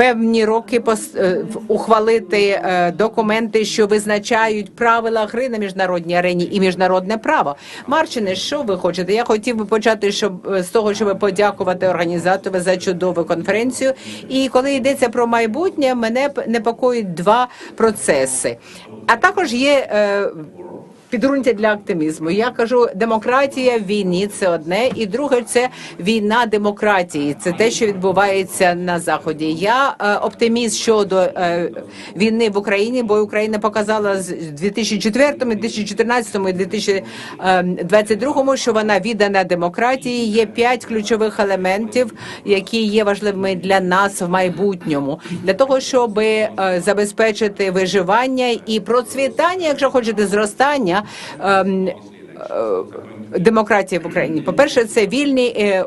певні роки пос- е, ухвалити е, документи, що визначають правила гри на міжнародній арені і міжнародне право. Марчине, що ви хочете? Я хотів би почати, щоб е, з того, щоб подякувати організатору за чудову конференцію. І коли йдеться про майбутнє, мене непокоїть два процеси. А також є. Е, Підґрунтя для оптимізму. Я кажу, демократія в війні це одне, і друге це війна демократії. Це те, що відбувається на заході. Я е, оптиміст щодо е, війни в Україні, бо Україна показала з 2004, 2014 і 2022, що вона віддана демократії. Є п'ять ключових елементів, які є важливими для нас в майбутньому, для того, щоб е, забезпечити виживання і процвітання, якщо хочете, зростання. Ем, е, Демократії в Україні. По перше, це вільні е,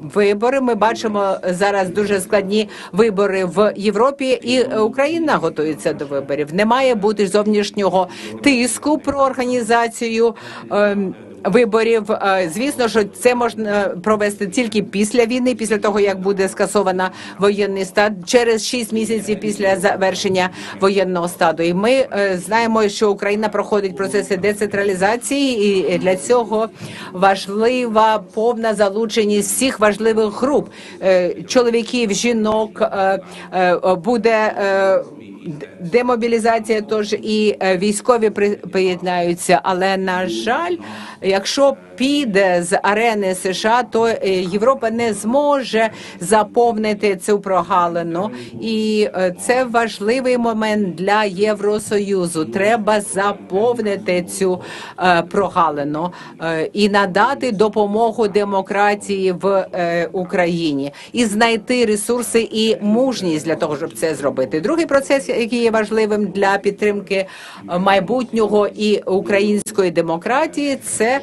вибори. Ми бачимо зараз дуже складні вибори в Європі, і Україна готується до виборів. Не має бути зовнішнього тиску про організацію. Виборів, Е, звісно, що це можна провести тільки після війни, після того як буде скасована воєнний стан через 6 місяців після завершення воєнного стаду. І ми е, знаємо, що Україна проходить процеси децентралізації, і для цього важлива повна залученість всіх важливих груп е, чоловіків, жінок буде. Демобілізація тож і е, військові при- приєднаються, але на жаль, якщо піде з арени США, то е, Європа не зможе заповнити цю прогалину, і е, це важливий момент для Євросоюзу. Треба заповнити цю прогалину і надати допомогу демократії в Україні і знайти ресурси і мужність для того, щоб це зробити. Другий процес, який є важливим для підтримки е, майбутнього і української демократії, це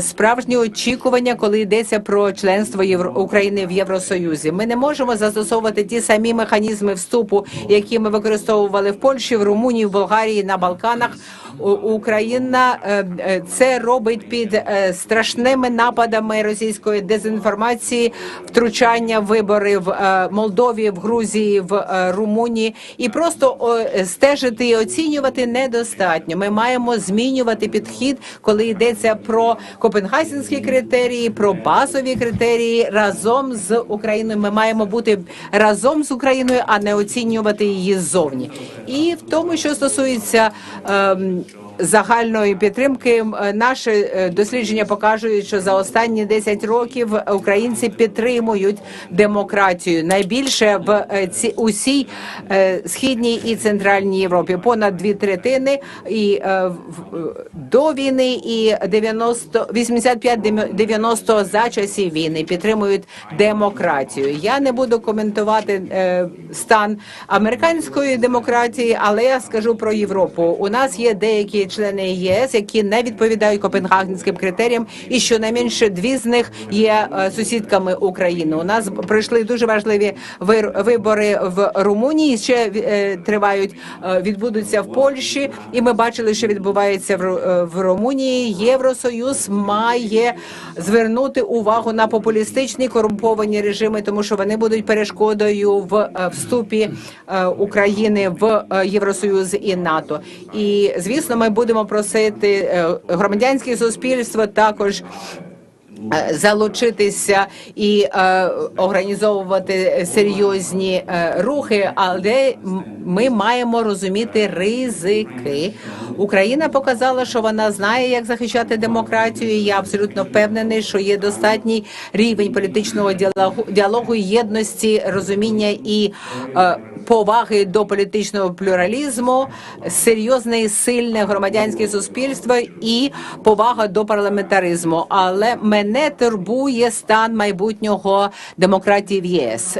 справжні справжнє очікування, коли йдеться про членство Євро... України в Євросоюзі. Ми не можемо застосовувати ті самі механізми вступу, які ми використовували в Польщі, в Румунії, в Болгарії на Балканах. Україна е, е, це робить під е, страшними нападами російської дезінформації, втручання вибори в Молдові, в Грузії, в Румунії, і просто стежити і оцінювати недостатньо. Ми маємо змінювати підхід, коли йдеться про копенгагенські критерії, про базові критерії разом з Україною. Ми маємо бути разом з Україною, а не оцінювати її ззовні. І в тому, що стосується. ем, Загальної підтримки е, наші е, дослідження показують, що за останні 10 років українці підтримують демократію найбільше в е, ці усій східній і центральній Європі. Понад дві третини і до війни і 90 85-90 за часів війни підтримують демократію. Я не буду коментувати стан американської демократії, але я скажу про Європу. У нас є деякі члени ЄС, які не відповідають копенгагенським критеріям, і щонайменше дві з них є е, сусідками України. У нас пройшли дуже важливі вибори в Румунії. Ще е, тривають, е, відбудуться в Польщі, і ми бачили, що відбувається в, Ру- Румунії. Євросоюз має звернути увагу на популістичні корумповані режими, тому що вони будуть перешкодою в вступі України в Євросоюз і НАТО. І звісно, ми будемо просити е, громадянське суспільство також. е, Залучитися і е, організовувати серйозні е, рухи, але ми маємо розуміти ризики. Україна показала, що вона знає, як захищати демократію. і Я абсолютно впевнений, що є достатній рівень політичного діалогу, діалогу єдності, розуміння і е, поваги до політичного плюралізму, серйозне і сильне громадянське суспільство і повага до парламентаризму. Але мене турбує стан майбутнього демократії в ЄС.